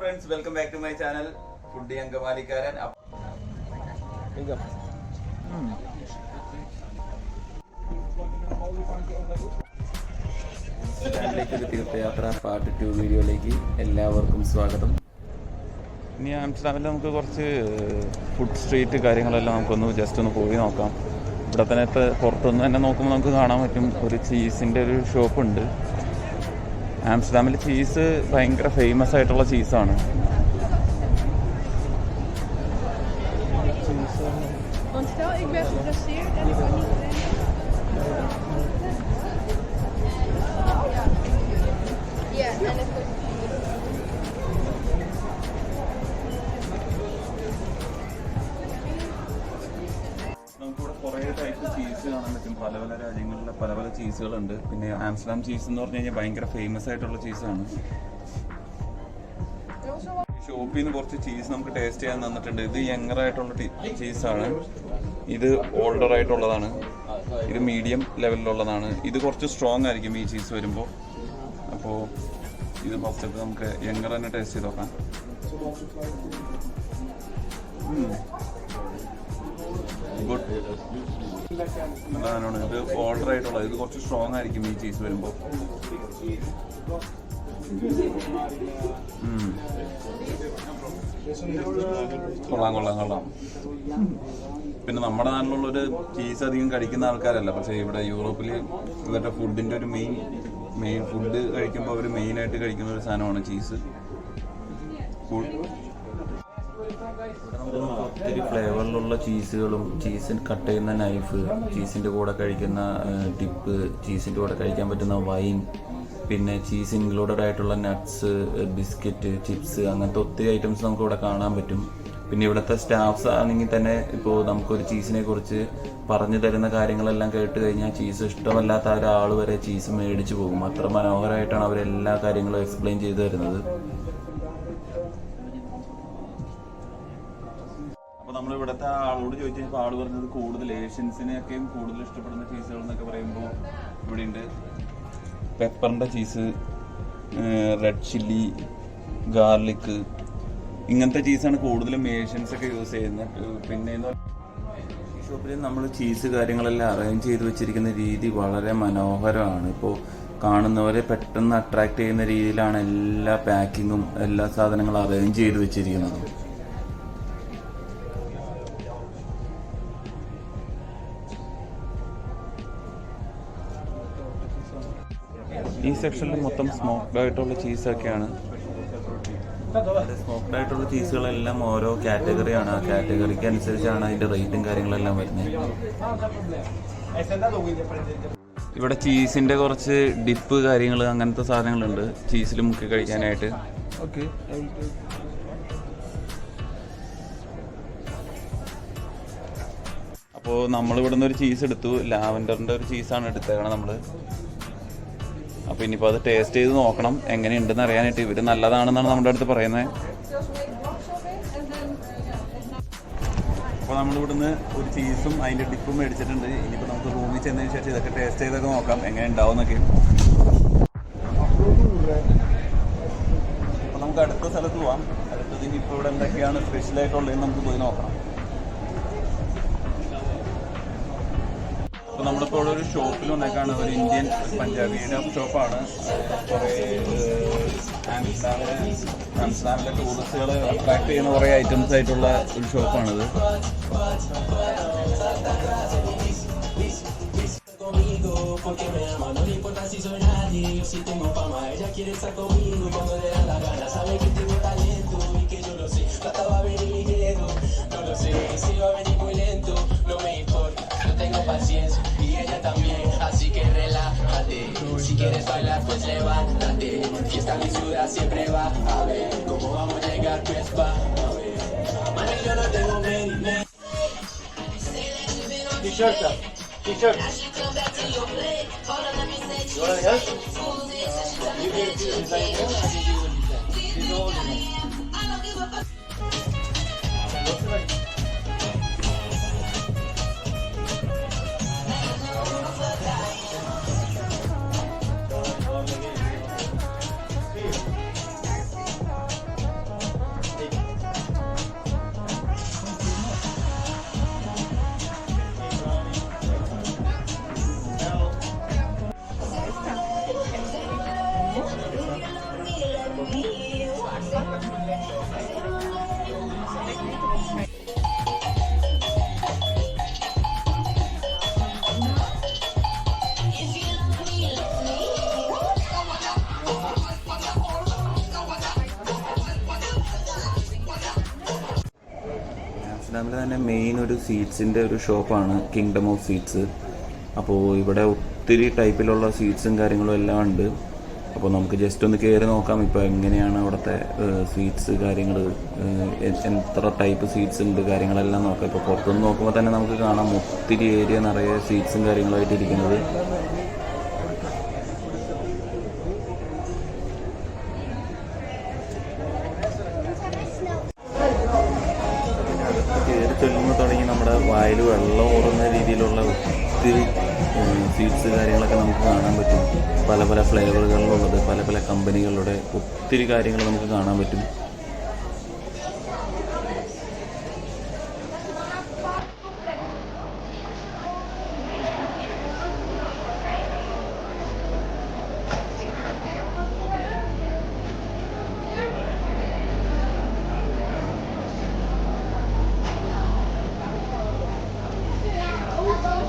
Friends welcome back to my channel foodie അങ്കമാലിക്കാരൻ തീർത്ഥയാത്ര part two വീഡിയോയിലേക്ക് എല്ലാവർക്കും സ്വാഗതം. ഇനി ആംസ്റ്റർഡാമിൽ നമുക്ക് കുറച്ച് ഫുഡ് സ്ട്രീറ്റ് കാര്യങ്ങളെല്ലാം നമുക്കൊന്ന് ജസ്റ്റ് ഒന്ന് പോയി നോക്കാം. ഇവിടെ തന്നെ ഇപ്പോൾ പുറത്തുനിന്ന് തന്നെ നോക്കുമ്പോൾ നമുക്ക് കാണാൻ പറ്റും. ഒരു ചീസിന്റെ ഒരു ഷോപ്പ് ഉണ്ട്. ആംസ്റ്റർഡാമിൽ ചീസ് ഭയങ്കര ഫേമസ് ആയിട്ടുള്ള ചീസാണ് Want stel, ik ben geblesseerd en ik kan niet rennen. കുറേ ടൈപ്പ് ചീസ് കാണാൻ പറ്റും. പല പല രാജ്യങ്ങളിലെ പല പല ചീസുകളുണ്ട് പിന്നെ ആംസ്റ്റർഡാം ചീസ് എന്ന് പറഞ്ഞു കഴിഞ്ഞാൽ ഭയങ്കര ഫേമസ് ആയിട്ടുള്ള ചീസാണ് ഷോപ്പിൽ നിന്ന് കുറച്ച് ചീസ് നമുക്ക് ടേസ്റ്റ് ചെയ്യാൻ തന്നിട്ടുണ്ട്. ഇത് യങ്ങർ ആയിട്ടുള്ള ചീസാണ് ഇത് ഓൾഡർ ആയിട്ടുള്ളതാണ്. ഇത് മീഡിയം ലെവലിലുള്ളതാണ് ഇത് കുറച്ച് സ്ട്രോങ് ആയിരിക്കും ഈ ചീസ് വരുമ്പോൾ അപ്പോൾ ഇത് ഫസ്റ്റ് നമുക്ക് യങ്ങർ തന്നെ ടേസ്റ്റ് ചെയ്ത് നോക്കാം. ഗുഡ് നല്ലതാണ് ഇത്? ഓൾഡർ ആയിട്ടുള്ളത്. ഇത് കുറച്ച് സ്ട്രോങ് ആയിരിക്കും ഈ ചീസ് വരുമ്പോൾ കൊള്ളാം കൊള്ളാം കൊള്ളാം. പിന്നെ നമ്മുടെ നാട്ടിലുള്ളൊരു ചീസ് അധികം കഴിക്കുന്ന ആൾക്കാരല്ല. പക്ഷേ ഇവിടെ യൂറോപ്പിൽ ഇവരുടെ ഫുഡിന്റെ ഒരു മെയിൻ മെയിൻ ഫുഡ് കഴിക്കുമ്പോൾ അവർ മെയിനായിട്ട് കഴിക്കുന്ന ഒരു സാധനമാണ് ചീസ് ഒത്തിരി ഫ്ലേവറിലുള്ള ചീസുകളും ചീസ് കട്ട് ചെയ്യുന്ന നൈഫ് ചീസിന്റെ കൂടെ കഴിക്കുന്ന ടിപ്പ് ചീസിന്റെ കൂടെ കഴിക്കാൻ പറ്റുന്ന വൈൻ പിന്നെ ചീസ് ഇൻക്ലൂഡഡ് ആയിട്ടുള്ള നട്ട്സ് ബിസ്ക്കറ്റ് ചിപ്സ് അങ്ങനത്തെ ഒത്തിരി ഐറ്റംസ് നമുക്ക് ഇവിടെ കാണാൻ പറ്റും. പിന്നെ ഇവിടുത്തെ സ്റ്റാഫ്സ് ആണെങ്കിൽ തന്നെ ഇപ്പോൾ നമുക്കൊരു ചീസിനെ കുറിച്ച് പറഞ്ഞു തരുന്ന കാര്യങ്ങളെല്ലാം കേട്ട് കഴിഞ്ഞാൽ ചീസ് ഇഷ്ടമല്ലാത്ത ഒരാൾ വരെ ചീസ് മേടിച്ചു പോകും. അത്ര മനോഹരമായിട്ടാണ് അവരെല്ലാ കാര്യങ്ങളും എക്സ്പ്ലെയിൻ ചെയ്തു തരുന്നത്. അപ്പൊ ആളോട് ചോദിച്ചു ചോദിച്ചപ്പോൾ ആൾ പറഞ്ഞത് കൂടുതൽ ഏഷ്യൻസിനെയൊക്കെയും കൂടുതൽ ഇഷ്ടപ്പെടുന്ന ചീസുകൾ എന്നൊക്കെ പറയുമ്പോൾ ഇവിടെ ഉണ്ട് പെപ്പറിന്റെ ചീസ് റെഡ് ചില്ലി ഗാർലിക് ഇങ്ങനത്തെ ചീസാണ് കൂടുതലും ഏഷ്യൻസ് ഒക്കെ യൂസ് ചെയ്യുന്നത്. പിന്നെ ഷോപ്പിൽ നമ്മൾ ചീസ് കാര്യങ്ങളെല്ലാം അറേഞ്ച് ചെയ്ത് വെച്ചിരിക്കുന്ന രീതി വളരെ മനോഹരമാണ്. ഇപ്പോൾ കാണുന്നവരെ പെട്ടെന്ന് അട്രാക്ട് ചെയ്യുന്ന രീതിയിലാണ് എല്ലാ പാക്കിങ്ങും എല്ലാ സാധനങ്ങളും അറേഞ്ച് ചെയ്ത് വെച്ചിരിക്കുന്നത്. ഈ സെക്ഷനിൽ മൊത്തം സ്മോക്ക്ഡ് ആയിട്ടുള്ള ചീസൊക്കെയാണ് സ്മോക്ക്ഡ് ആയിട്ടുള്ള ചീസുകളെല്ലാം ഓരോ കാറ്റഗറിയാണ് ആ കാറ്റഗറിക്ക് അനുസരിച്ചാണ് അതിന്റെ റേറ്റും കാര്യങ്ങളെല്ലാം വരുന്നത്. ഇവിടെ ചീസിന്റെ കുറച്ച് ഡിപ്പ് കാര്യങ്ങൾ അങ്ങനത്തെ സാധനങ്ങളുണ്ട്. ചീസിൽ മുക്കി കഴിക്കാനായിട്ട്. അപ്പോൾ നമ്മൾ ഇവിടെ ഒരു ചീസ് എടുത്തു. ലാവൻഡറിന്റെ ഒരു ചീസാണ് എടുത്തേക്കണം നമ്മൾ അപ്പോൾ ഇനിയിപ്പോൾ അത് ടേസ്റ്റ് ചെയ്ത് നോക്കണം. എങ്ങനെയുണ്ടെന്ന് അറിയാനായിട്ട് ഇവർ നല്ലതാണെന്നാണ് നമ്മുടെ അടുത്ത് പറയുന്നത്. അപ്പോൾ നമ്മൾ ഇവിടുന്ന് ഒരു ചീസും അതിന്റെ ഡിപ്പും മേടിച്ചിട്ടുണ്ട്. ഇനിയിപ്പോൾ നമുക്ക് റൂമിൽ ചെന്നതിന് ശേഷം ഇതൊക്കെ ടേസ്റ്റ് ചെയ്തൊക്കെ നോക്കാം. എങ്ങനെ ഉണ്ടാവുമെന്നൊക്കെ അപ്പോൾ നമുക്ക് അടുത്ത സ്ഥലത്ത് പോവാം. അടുത്തത് ഇനിയിപ്പോൾ ഇവിടെ എന്തൊക്കെയാണ് സ്പെഷ്യലായിട്ടുള്ളതെന്ന് നമുക്ക് പോയി നോക്കണം അപ്പോൾ നമ്മളിപ്പോൾ ഒരു ഷോപ്പിൽ വന്നേക്കാണ് ഒരു ഇന്ത്യൻ പഞ്ചാബിയുടെ ഷോപ്പാണ് കുറേ ആംസ്റ്റർഡാമിലെ ആംസ്റ്റർഡാമിലെ ടൂറിസ്റ്റുകൾ അട്രാക്ട് ചെയ്യുന്ന കുറേ ഐറ്റംസ് ആയിട്ടുള്ള ഒരു ഷോപ്പാണിത് porque me ama, no le importa si soy nadie, yo sí tengo fama, ella quiere estar conmigo cuando le da la gana, sabe que tengo talento y que yo lo sé, la estaba viendo. también, así que relájate. Si quieres bailar, pues levántate. Fiesta en mi ciudad siempre va a ver cómo vamos a llegar, pues va a ver. Mami, yo no tengo mérito. T-shirt, t-shirt. You wanna help? You can do it like that. She's older. ആംസ്റ്റർഡാമിൽ തന്നെ main ഒരു സീഡ്സിന്റെ ഒരു ഷോപ്പാണ് kingdom of seeds അപ്പോൾ ഇവിടെ ഒത്തിരി ടൈപ്പിലുള്ള സീഡ്സും കാര്യങ്ങളും എല്ലാം ഉണ്ട്. അപ്പോൾ നമുക്ക് ജസ്റ്റ് ഒന്ന് കയറി നോക്കാം ഇപ്പോൾ എങ്ങനെയാണ് അവിടുത്തെ സീഡ്സ് കാര്യങ്ങൾ എത്ര ടൈപ്പ് സീഡ്സ് ഉണ്ട് കാര്യങ്ങളെല്ലാം നോക്കാം. ഇപ്പോൾ പുറത്തുനിന്ന് നോക്കുമ്പോൾ തന്നെ നമുക്ക് കാണാം ഒത്തിരി ഏരിയ നിറയെ സീഡ്സും കാര്യങ്ങളായിട്ട് ഇരിക്കുന്നത് നമ്മുടെ വായിൽ വെള്ളം ഓടുന്ന രീതിയിലുള്ള ഒത്തിരി സ്വീറ്റ്സ് കാര്യങ്ങളൊക്കെ നമുക്ക് കാണാൻ പറ്റും. പല പല ഫ്ലേവറുകളിലുള്ളത് പല പല കമ്പനികളുടെ ഒത്തിരി കാര്യങ്ങൾ നമുക്ക് കാണാൻ പറ്റും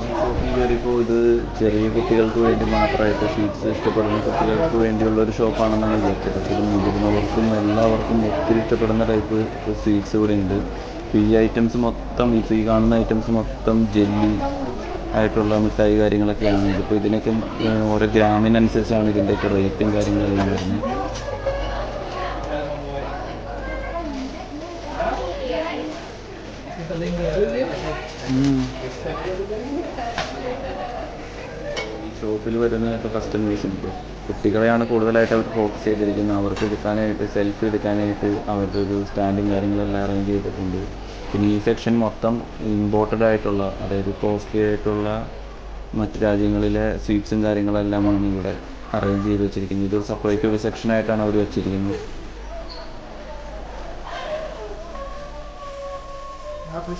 ഷോപ്പിൽ കയറിയപ്പോൾ ഇത് ചെറിയ കുട്ടികൾക്ക് വേണ്ടി മാത്രമായിട്ട് സ്വീറ്റ്സ് ഇഷ്ടപ്പെടുന്ന കുട്ടികൾക്ക് വേണ്ടിയുള്ള ഒരു ഷോപ്പാണെന്നാണ് വിചാരിച്ചത്. പക്ഷേ മുതിർന്നവർക്കും എല്ലാവർക്കും ഒത്തിരി ഇഷ്ടപ്പെടുന്ന ടൈപ്പ് സ്വീറ്റ്സ് ഇവിടെ ഉണ്ട്. ഈ ഐറ്റംസ് മൊത്തം ഈ കാണുന്ന ഐറ്റംസ് മൊത്തം ജെല്ലി ആയിട്ടുള്ള മിഠായി കാര്യങ്ങളൊക്കെയാണ് ഇതിപ്പോൾ ഇതിനൊക്കെ ഓരോ ഗ്രാമിനനുസരിച്ചാണ് ഇതിന്റെയൊക്കെ റേറ്റും കാര്യങ്ങളെല്ലാം വരുന്നത്. ഉം. ഈ ഷോപ്പിൽ വരുന്ന ഇപ്പോൾ കസ്റ്റമേഴ്സ് ഉണ്ട്. കുട്ടികളെയാണ് കൂടുതലായിട്ട് അവർ ഫോക്കസ് ചെയ്തിരിക്കുന്നത്. അവർക്ക് എടുക്കാനായിട്ട് സെൽഫി എടുക്കാനായിട്ട് അവരുടെ ഒരു സ്റ്റാൻഡും കാര്യങ്ങളെല്ലാം അറേഞ്ച് ചെയ്തിട്ടുണ്ട്. പിന്നെ ഈ സെക്ഷൻ മൊത്തം ഇമ്പോർട്ടഡ് ആയിട്ടുള്ള അതായത് കോസ്റ്റ്ലി ആയിട്ടുള്ള മറ്റ് രാജ്യങ്ങളിലെ സ്വീറ്റ്സും കാര്യങ്ങളെല്ലാമാണ് ഇവിടെ അറേഞ്ച് ചെയ്ത് വെച്ചിരിക്കുന്നത്. ഇത് സെപ്പറേറ്റ് ഒരു സെക്ഷനായിട്ടാണ് അവർ വെച്ചിരിക്കുന്നത്. അപ്പോൾ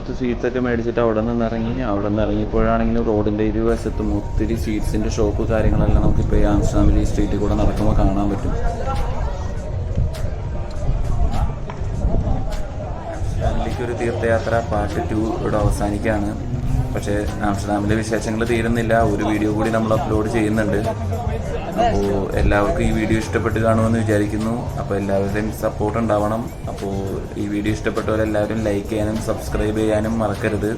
കുറച്ച് സ്വീറ്റ്സ് ഒക്കെ മേടിച്ചിട്ട് അവിടെ നിന്ന് ഇറങ്ങി അവിടെ നിന്ന് ഇറങ്ങിയപ്പോഴാണെങ്കിലും റോഡിന്റെ ഇരുവശത്തും ഒത്തിരി സ്വീറ്റ്സിന്റെ ഷോപ്പ് കാര്യങ്ങളെല്ലാം നമുക്കിപ്പോൾ ഈ ആംസ്റ്റർഡാമിൽ ഈ സ്ട്രീറ്റിൽ കൂടെ നടക്കുമ്പോൾ കാണാൻ പറ്റും. ഒരു തീർത്ഥയാത്ര പാർട്ട് ടു ഇവിടെ അവസാനിക്കുകയാണ്. പക്ഷേ ആംസ്റ്റർഡാമിലെ വിശേഷങ്ങൾ തീരുന്നില്ല. ഒരു വീഡിയോ കൂടി നമ്മൾ അപ്ലോഡ് ചെയ്യുന്നുണ്ട്. അപ്പോൾ എല്ലാവർക്കും ഈ വീഡിയോ ഇഷ്ടപ്പെട്ട് കാണുമെന്ന് വിചാരിക്കുന്നു. അപ്പോൾ എല്ലാവരുടെയും സപ്പോർട്ട് ഉണ്ടാവണം. അപ്പോൾ ഈ വീഡിയോ ഇഷ്ടപ്പെട്ടവരെല്ലാവരും ലൈക്ക് ചെയ്യാനും സബ്സ്ക്രൈബ് ചെയ്യാനും മറക്കരുത്.